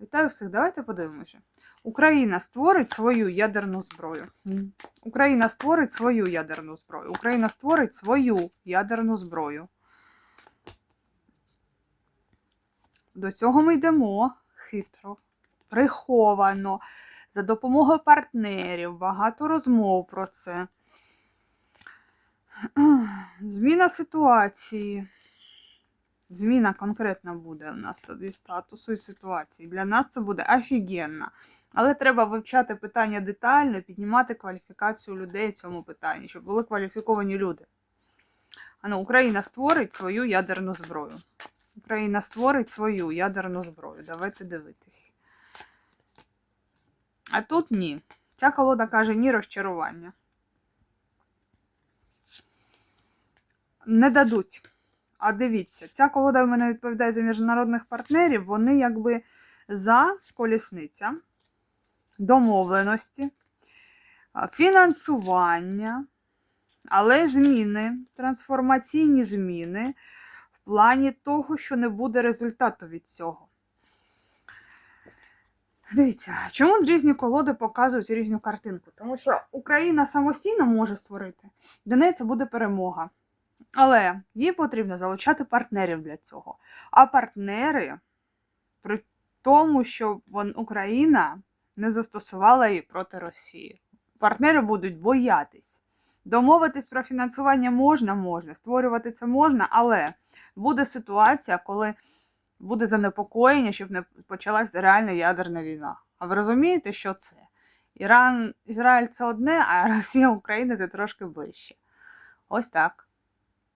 Вітаю всіх, давайте подивимося. Україна створить свою ядерну зброю. Україна створить свою ядерну зброю. Україна створить свою ядерну зброю. До цього ми йдемо хитро, приховано, за допомогою партнерів, багато розмов про це. Зміна ситуації. Зміна конкретна буде у нас тоді статусу і ситуації. Для нас це буде офігенно. Але треба вивчати питання детально, піднімати кваліфікацію людей в цьому питанні, щоб були кваліфіковані люди. Ано, Україна створить свою ядерну зброю. Україна створить свою ядерну зброю. Давайте дивитись. А тут ні. Ця колода каже ні розчарування. Не дадуть. А дивіться, ця колода в мене відповідає за міжнародних партнерів. Вони якби за колісниця, домовленості, фінансування, але зміни, трансформаційні зміни в плані того, що не буде результату від цього. Дивіться, чому різні колоди показують різну картинку? Тому що Україна самостійно може створити, для неї це буде перемога. Але їй потрібно залучати партнерів для цього. А партнери, при тому, що Україна не застосувала її проти Росії. Партнери будуть боятись. Домовитись про фінансування можна, можна, створювати це можна, але буде ситуація, коли буде занепокоєння, щоб не почалась реальна ядерна війна. А ви розумієте, що це? Іран, Ізраїль це одне, а Росія, Україна це трошки ближче. Ось так.